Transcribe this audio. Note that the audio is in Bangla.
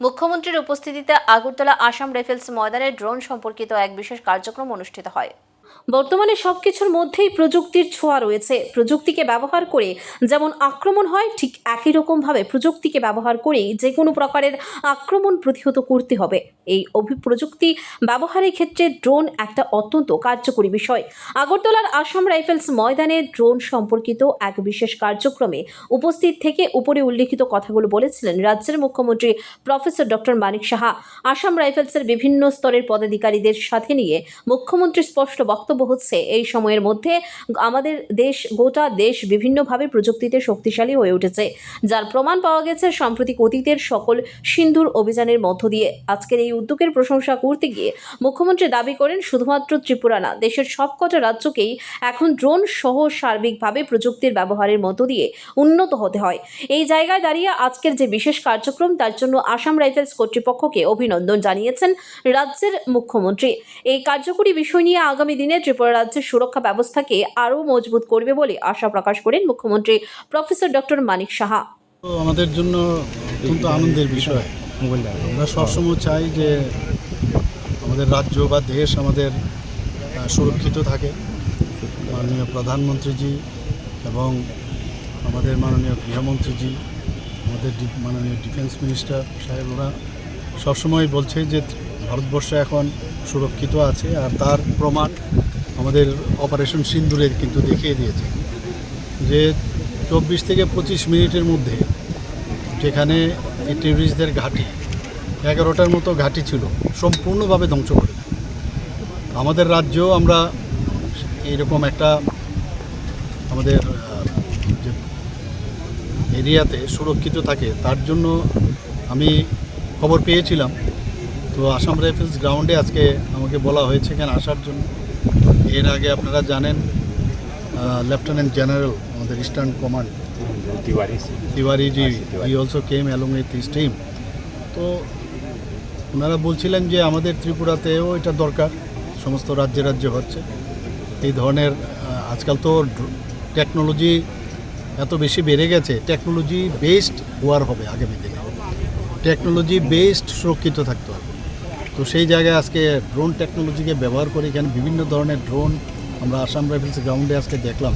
মুখ্যমন্ত্রীর উপস্থিতিতে আগরতলা আসাম রাইফেলস ময়দানে ড্রোন সম্পর্কিত এক বিশেষ কার্যক্রম অনুষ্ঠিত হয়। বর্তমানে সব কিছুর মধ্যেই প্রযুক্তির ছোঁয়া রয়েছে। প্রযুক্তিকে ব্যবহার করে যেমন আক্রমণ হয়, ঠিক একই রকমভাবে প্রযুক্তিকে ব্যবহার করেই যে কোনো প্রকারের আক্রমণ প্রতিহত করতে হবে। এই অভিপ্রযুক্তি ব্যবহারের ক্ষেত্রে ড্রোন একটা অত্যন্ত কার্যকরী বিষয়। আগরতলার আসাম রাইফেলস ময়দানে ড্রোন সম্পর্কিত এক বিশেষ কার্যক্রমে উপস্থিত থেকে উপরে উল্লেখিত কথাগুলো বলেছিলেন রাজ্যের মুখ্যমন্ত্রী প্রফেসর ডক্টর মানিক সাহা। আসাম রাইফেলসের বিভিন্ন স্তরের পদাধিকারীদের সাথে নিয়ে মুখ্যমন্ত্রীর স্পষ্ট বক্তব্য হচ্ছে এই সময়ের মধ্যে আমাদের দেশ, গোটা দেশ বিভিন্নভাবে প্রযুক্তিতে শক্তিশালী হয়ে উঠেছে। যার প্রমাণ পাওয়া গেছে সাম্প্রতিক অতীতের সকল সিন্ধুর অভিযানের মধ্য দিয়ে। আজকের এই উদ্যোগের প্রশংসা করতে গিয়ে মুখ্যমন্ত্রী দাবি করেন, শুধুমাত্র ত্রিপুরা না, দেশের সবকটা রাজ্যকেই এখন ড্রোন সহ সার্বিকভাবে প্রযুক্তির ব্যবহারের মধ্য দিয়ে উন্নত হতে হয়। এই জায়গায় দাঁড়িয়ে আজকের যে বিশেষ কার্যক্রম, তার জন্য আসাম রাইফেলস কর্তৃপক্ষকে অভিনন্দন জানিয়েছেন রাজ্যের মুখ্যমন্ত্রী। এই কার্যকরী বিষয় নিয়ে আগামী দিনে ত্রিপুরা রাজ্যের সুরক্ষা ব্যবস্থাকে আরও মজবুত করবে বলে আশা প্রকাশ করেন মুখ্যমন্ত্রী প্রফেসর ডক্টর মানিক সাহা। আমাদের জন্য অত্যন্ত আনন্দের বিষয়। আমরা সবসময় চাই যে আমাদের রাজ্য বা দেশ আমাদের সুরক্ষিত থাকে। মাননীয় প্রধানমন্ত্রীজি এবং আমাদের মাননীয় গৃহমন্ত্রীজি, আমাদের মাননীয় ডিফেন্স মিনিস্টার সাহেব ওরা সবসময় বলছে যে ভারতবর্ষ এখন সুরক্ষিত আছে আর তার প্রমাণ আমাদের অপারেশন সিন্দুরে কিন্তু দেখিয়ে দিয়েছে। যে চব্বিশ থেকে পঁচিশ মিনিটের মধ্যে যেখানে এই টেররিস্টদের ঘাঁটি, এগারোটার মতো ঘাঁটি ছিল, সম্পূর্ণভাবে ধ্বংস করে আমাদের রাজ্য আমরা এইরকম একটা আমাদের যে এরিয়াতে সুরক্ষিত থাকে, তার জন্য আমি খবর পেয়েছিলাম তো আসাম রাইফেলস গ্রাউন্ডে আজকে আমাকে বলা হয়েছে কেন আসার জন্য। এর আগে আপনারা জানেন লেফটেন্যান্ট জেনারেল আমাদের eastern command Tiwari. Ji he also came along with his team তো ওনারা বলছিলেন যে আমাদের ত্রিপুরাতেও এটা দরকার সমস্ত রাজ্যে রাজ্যে হচ্ছে। এই ধরনের আজকাল তো টেকনোলজি এত বেশি বেড়ে গেছে টেকনোলজি বেসড ওয়ার হবে আগামী দিনে। টেকনোলজি বেসড সুরক্ষিত থাকতে হবে। তো সেই জায়গায় আজকে ড্রোন টেকনোলজিকে ব্যবহার করে এখানে বিভিন্ন ধরনের ড্রোন আমরা আসাম রাইফেলস গ্রাউন্ডে আজকে দেখলাম।